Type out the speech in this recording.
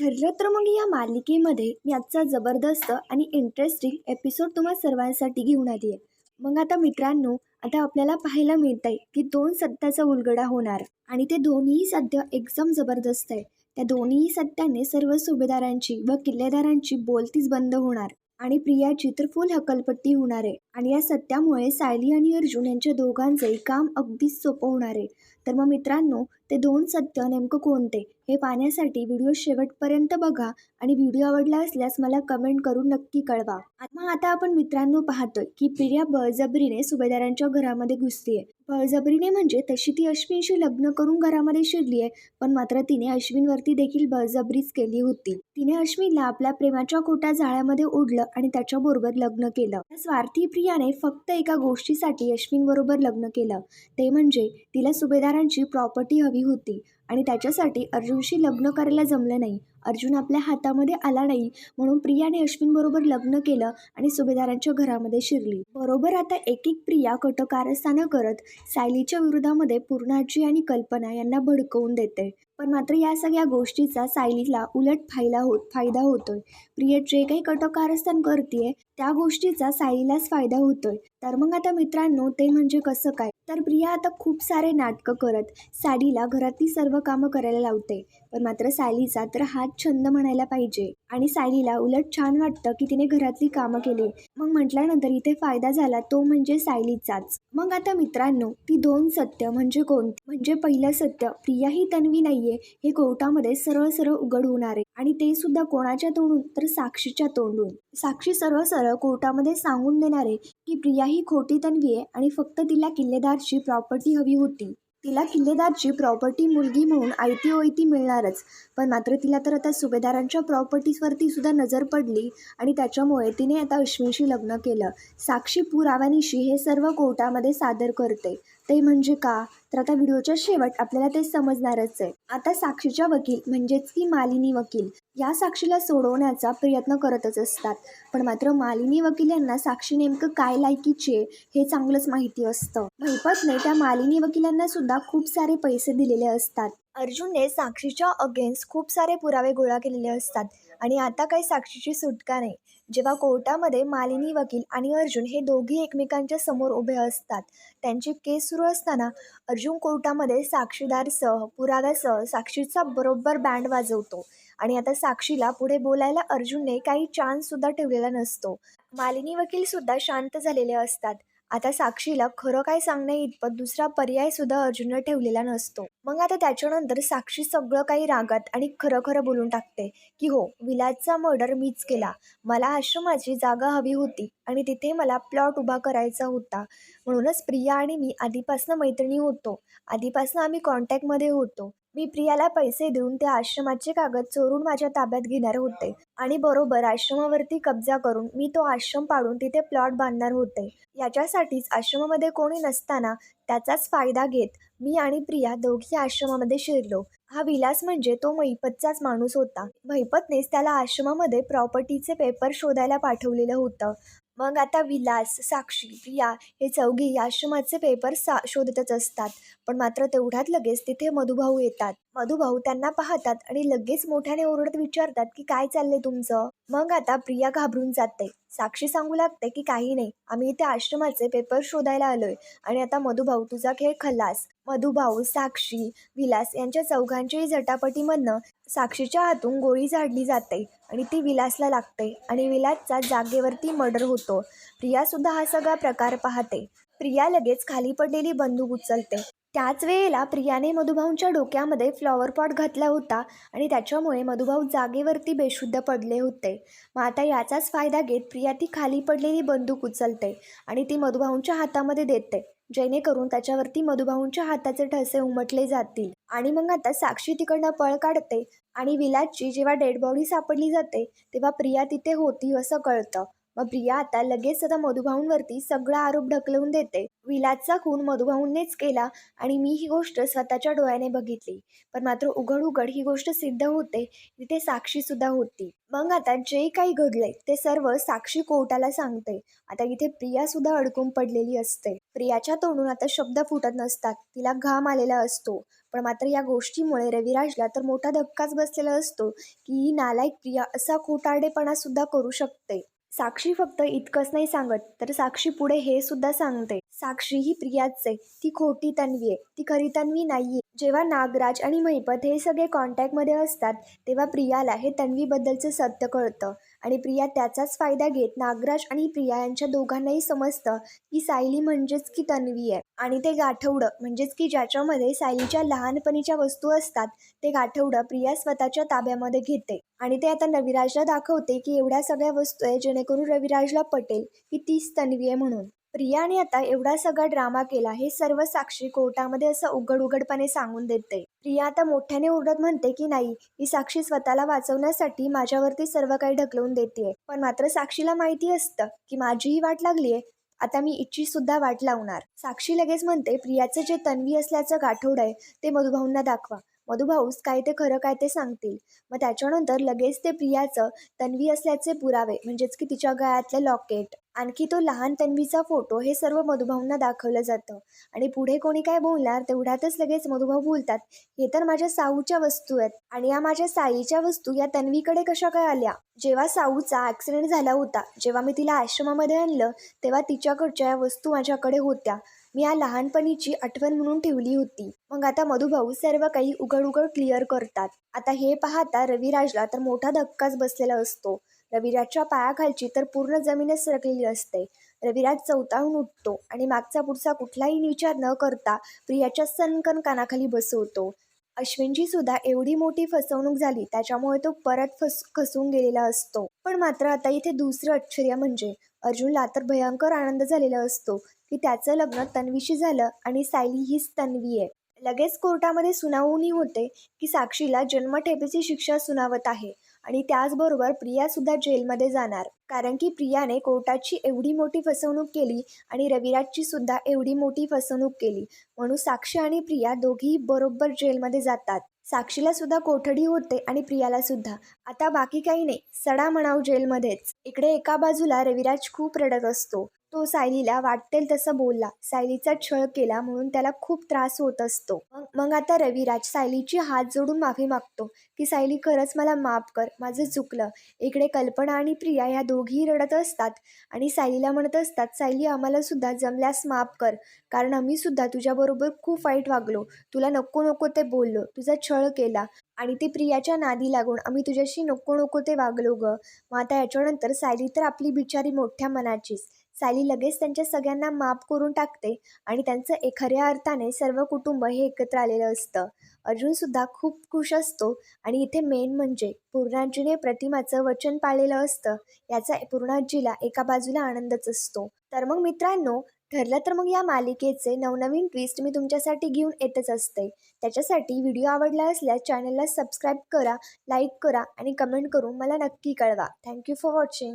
ठरलं तर मग या मालिकेमध्ये मी आजचा जबरदस्त आणि इंटरेस्टिंग एपिसोड तुम्हा सर्वांसाठी घेऊन आली आहे. मग आता मित्रांनो आता आपल्याला पाहायला मिळत आहे की दोन सत्याचा उलगडा होणार आणि ते दोन्ही सत्य एकदम जबरदस्त आहे. त्या दोन्ही सत्याने सर्व सुभेदारांची व किल्लेदारांची बोलतीच बंद होणार आणि प्रियाची तर फुल हकलपट्टी होणार आहे. आणि या सत्यामुळे सायली आणि अर्जुन यांच्या दोघांचंही काम अगदीच सोपं होणार आहे. तर मग मित्रांनो ते दोन सत्य नेमकं कोणते हे पाहण्यासाठी व्हिडिओ शेवटपर्यंत बघा आणि व्हिडिओ आवडला असल्यास मला कमेंट करून नक्की कळवा. मग आता आपण मित्रांनो पाहतोय की प्रिया बळजबरीने सुभेदारांच्या घरामध्ये घुसतीये बळजबरीने म्हणजे तशी ती अश्विनशी लग्न करून घरामध्ये शिरली आहे पण मात्र तिने अश्विनवरती देखील बळजबरीच केली होती. तिने अश्विनला आपल्या प्रेमाच्या खोट्या जाळ्यामध्ये ओढलं आणि त्याच्याबरोबर लग्न केलं. स्वार्थी प्रियाने फक्त एका गोष्टीसाठी अश्विन बरोबर लग्न केलं. ते म्हणजे तिला सुभेदारांची प्रॉपर्टी हवी होती. आणि त्याच्यासाठी अर्जुनशी लग्न करायला जमलं नाही. अर्जुन आपल्या हातामध्ये आला नाही. म्हणून प्रियाने अश्विनबरोबर लग्न केलं आणि सुभेदारांच्या घरामध्ये शिरली. बरोबर आता एक एक प्रिया कटकारस्थानं करत सायलीच्या विरोधामध्ये पूर्णाजी आणि कल्पना यांना भडकवून देते. पण मात्र या सगळ्या गोष्टीचा सायलीला उलट फायदा होत फायदा होतोय. प्रिया जे काही कटकारस्थान करते त्या गोष्टीचा सायलीलाच फायदा होतोय. तर मग आता मित्रांनो ते म्हणजे कसं काय? तर प्रिया आता खूप सारे नाटकं करत. साडीला घरातली सर्व कामं करायला लावते. पण मात्र सायलीचा तर हात छंद म्हणायला पाहिजे. आणि सायलीला उलट छान वाटतं की तिने घरातली कामं केली. मग म्हटल्यानंतर इथे फायदा झाला तो म्हणजे सायलीचाच. मग आता मित्रांनो ती दोन सत्य म्हणजे कोणती म्हणजे पहिलं सत्य प्रिया ही तन्वी नाहीये हे कोर्टामध्ये सरळ सरळ उघड होणार आहे. आणि ते सुद्धा कोणाच्या तोंडून? तर साक्षीच्या तोंडून. साक्षी सरळ सरळ कोर्टामध्ये सांगून देणार आहे की प्रिया ही खोटी तन्वी आहे आणि फक्त तिला किल्लेदारची प्रॉपर्टी हवी होती. तिला किल्लेदारची प्रॉपर्टी मुलगी म्हणून आयती ओयती मिळणारच. पण मात्र तिला तर आता सुभेदारांच्या प्रॉपर्टीजवरती सुद्धा नजर पडली आणि त्याच्यामुळे तिने आता अश्विनशी लग्न केलं. साक्षी पुराव्यानिशी हे सर्व कोर्टामध्ये सादर करते. ते म्हणजे का? तर आता व्हिडिओच्या शेवट आपल्याला ते समजणारच आहे. आता साक्षीच्या वकील म्हणजेच की मालिनी वकील. या साक्षीला सोडवण्याचा प्रयत्न करतच असतात. पण मात्र मालिनी वकील यांना साक्षी नेमकं काय लायकीचे हे चांगलंच माहिती असतं. भैपतने त्या मालिनी वकिलांना सुद्धा खूप सारे पैसे दिलेले असतात. अर्जुनने साक्षीच्या अगेन्स्ट खूप सारे पुरावे गोळा केलेले असतात. आणि आता काही साक्षीची सुटका नाही. जेव्हा कोर्टामध्ये मालिनी वकील आणि अर्जुन हे दोघी एकमेकांच्या समोर उभे असतात त्यांची केस सुरू असताना अर्जुन कोर्टामध्ये साक्षीदारसह पुराव्यासह साक्षीचा बरोबर बँड वाजवतो आणि आता साक्षीला पुढे बोलायला अर्जुनने काही चान्ससुद्धा ठेवलेला नसतो. मालिनी वकीलसुद्धा शांत झालेले असतात. आता साक्षीला खरं काय सांगण्या इतपत दुसरा पर्याय सुद्धा अर्जुननं ठेवलेला नसतो. मग आता त्याच्यानंतर साक्षी सगळं काही रागात आणि खरं खरं बोलून टाकते की हो विलासचा मर्डर मीच केला. मला आश्रमाची जागा हवी होती आणि तिथे मला प्लॉट उभा करायचा होता. म्हणूनच प्रिया आणि मी आधीपासून मैत्रिणी होतो. आधीपासून आम्ही कॉन्टॅक्टमध्ये होतो. मी प्रियाला पैसे देऊन त्या आश्रमाचे कागद चोरून माझ्या ताब्यात घेणार होते. आणि बरोबर आश्रमावरती कब्जा करून मी तो आश्रम पाडून तिथे प्लॉट बांधणार होते. याच्यासाठीच आश्रमामध्ये कोणी नसताना त्याचाच फायदा घेत मी आणि प्रिया दोघी आश्रमामध्ये शिरलो. हा विलास म्हणजे तो महिपतचाच माणूस होता. महिपतनेच त्याला आश्रमामध्ये प्रॉपर्टीचे पेपर शोधायला पाठवलेलं होतं. मग आता विलास साक्षी प्रिया हे चौघी आश्रमाचे पेपर सा शोधतच असतात. पण मात्र तेवढ्यात लगेच तिथे मधुभाऊ येतात. मधुभाऊ त्यांना पाहतात आणि लगेच मोठ्याने ओरडत विचारतात की काय चाललंय तुमचं? मग आता प्रिया घाबरून जाते. साक्षी सांगू लागते की काही नाही. आम्ही इथे आश्रमाचे पेपर शोधायला आलोय आणि आता मधुभाऊ तुझा खेळ खलास. मधुभाऊ साक्षी विलास यांच्या चौघांच्याही झटापटीमधनं साक्षीच्या हातून गोळी झाडली जाते आणि ती विलासला लागते आणि विलासचा जागेवरती मर्डर होतो. प्रियासुद्धा हा सगळा प्रकार पाहते. प्रिया लगेच खाली पडलेली बंदूक उचलते. त्याच वेळेला प्रियाने मधुभाऊंच्या डोक्यामध्ये फ्लॉवर पॉट घातला होता आणि त्याच्यामुळे मधुभाऊ जागेवरती बेशुद्ध पडले होते. मग आता याचाच फायदा घेत प्रिया ती खाली पडलेली बंदूक उचलते आणि ती मधुभाऊंच्या हातामध्ये देते. जेणेकरून त्याच्यावरती मधुभाऊंच्या हाताचे ठसे उमटले जातील. आणि मग आता साक्षी तिकडनं पळ काढते आणि विलासची जेव्हा डेड बॉडी सापडली जाते तेव्हा प्रिया तिथे होती असं कळतं. मग प्रिया आता लगेच आता मधुभाऊंवरती सगळा आरोप ढकलवून देते. विलासचा खून मधुभाऊंनेच केला आणि मी ही गोष्ट स्वतःच्या डोळ्याने बघितली. पण मात्र उघड उघड ही गोष्ट सिद्ध होते तिथे साक्षी सुद्धा होती. मग आता जे काही घडलंय ते सर्व साक्षी कोर्टाला सांगते. आता इथे प्रिया सुद्धा अडकून पडलेली असते. प्रियाच्या तोंडून आता शब्द फुटत नसतात. तिला घाम आलेला असतो. पण मात्र या गोष्टीमुळे रविराजला तर मोठा धक्काच बसलेला असतो की ही नालायक प्रिया असा खोटारडेपणा सुद्धा करू शकते. साक्षी फक्त इतकंच नाही सांगत तर साक्षी पुढे हे सुद्धा सांगते. साक्षी ही प्रियाच. आहे ती खोटी तन्वी आहे. ती खरी तन्वी नाहीये. जेव्हा नागराज आणि महिपत हे सगळे कॉन्टॅक्टमध्ये असतात तेव्हा प्रियाला हे तन्वीबद्दलचं सत्य कळतं. आणि प्रिया त्याचाच फायदा घेत नागराज आणि प्रिया यांच्या दोघांनाही समजतं की सायली म्हणजेच की तन्वी आहे. आणि ते गाठवडं म्हणजेच की ज्याच्यामध्ये सायलीच्या लहानपणीच्या वस्तू असतात ते गाठवडं प्रिया स्वतःच्या ताब्यामध्ये घेते. आणि ते आता रविराजला दाखवते की एवढ्या सगळ्या वस्तू आहे जेणेकरून रविराजला पटेल की तीच तन्वी आहे म्हणून. प्रियाने आता एवढा सगळा ड्रामा केला हे सर्व साक्षी कोर्टामध्ये असं उघड उघडपणे सांगून देते. प्रिया आता मोठ्याने ओरडत म्हणते की नाही ही साक्षी स्वतःला वाचवण्यासाठी माझ्यावरती सर्व काही ढकलवून देते पण मात्र साक्षीला माहिती असतं की माझीही वाट लागली आहे आता मी इच्छी सुद्धा वाट लावणार. साक्षी लगेच म्हणते प्रियाचं जे तन्वी असल्याचं गाठोड आहे ते मधुभाऊंना दाखवा. मधुभाऊस काय ते खरं काय ते सांगतील. मग त्याच्यानंतर लगेच ते प्रियाचं तन्वी असल्याचे पुरावे म्हणजेच की तिच्या गळ्यातलं लॉकेट आणखी तो लहान तन्वीचा फोटो हे सर्व मधुभाऊंना दाखवलं जातं. आणि पुढे कोणी काय बोलणार तेवढ्यातच लगेच मधुभाऊ बोलतात हे तर माझ्या साऊच्या वस्तू आहेत. आणि या माझ्या साईच्या वस्तू या तन्वीकडे कशा काय आल्या? जेव्हा साऊचा ॲक्सिडेंट झाला होता जेव्हा मी तिला आश्रमामध्ये आणलं तेव्हा तिच्याकडच्या या वस्तू माझ्याकडे होत्या. मी या लहानपणीची आठवण म्हणून ठेवली होती. मग आता मधुभाऊ सर्व काही उघड उघड क्लिअर करतात. आता हे पाहता रविराजला तर मोठा धक्काच बसलेला असतो. रविराजच्या पायाखालची तर पूर्ण जमीनच सरकलेली असते. रविराज चौथाहून उठतो आणि मागचा पुढचा कुठलाही विचार न करता प्रियाच्या सनकन कानाखाली बसवतो. अश्विनची सुद्धा एवढी मोठी फसवणूक झाली त्याच्यामुळे तो परत फस खसून गेलेला असतो. पण मात्र आता इथे दुसरं आश्चर्य म्हणजे अर्जुनला तर भयंकर आनंद झालेला असतो की त्याचं लग्न तन्वीशी झालं आणि सायली हीच तन्वी आहे. लगेच कोर्टामध्ये सुनावणी होते की साक्षीला जन्मठेपेची शिक्षा सुनावत आहे. आणि त्याचबरोबर प्रियासुद्धा जेलमध्ये जाणार. कारण की प्रियाने कोर्टाची एवढी मोठी फसवणूक केली आणि रविराजची सुद्धा एवढी मोठी फसवणूक केली. म्हणून साक्षी आणि प्रिया दोघीही बरोबर जेलमध्ये जातात. साक्षीला सुद्धा कोठडी होते आणि प्रियाला सुद्धा. आता बाकी काही नाही. सडा म्हणाव जेलमध्येच. इकडे एका बाजूला रविराज खूप रडत असतो. तो सायलीला वाटेल तसं बोलला. सायलीचा छळ केला म्हणून त्याला खूप त्रास होत असतो. मग मग आता रविराज सायलीची हात जोडून माफी मागतो की सायली खरंच मला माफ कर. माझं चुकलं. इकडे कल्पना आणि प्रिया ह्या दोघीही रडत असतात आणि सायलीला म्हणत असतात सायली आम्हाला सुद्धा जमल्यास माफ कर. कारण आम्ही सुद्धा तुझ्याबरोबर खूप वाईट वागलो. तुला नको नको ते बोललो. तुझा छळ केला. आणि ते प्रियाच्या नादी लागून आम्ही तुझ्याशी नको नको ते वागलो ग. मग आता याच्यानंतर सायली तर आपली बिचारी मोठ्या मनाचीच. सायली लगेच त्यांच्या सगळ्यांना माफ करून टाकते आणि त्यांचं एक खऱ्या अर्थाने सर्व कुटुंब हे एकत्र आलेलं असतं. अर्जुनसुद्धा खूप खुश असतो आणि इथे मेन म्हणजे पूर्णाजीने प्रतिमाचं वचन पाळलेलं असतं. याचा पूर्णाजीला एका बाजूला आनंदच असतो. तर मग मित्रांनो ठरलं तर मग या मालिकेचे नवनवीन ट्विस्ट मी तुमच्यासाठी घेऊन येतच असते. त्याच्यासाठी व्हिडिओ आवडला असल्यास चॅनलला सबस्क्राईब करा लाईक करा आणि कमेंट करून मला नक्की कळवा. Thank you for watching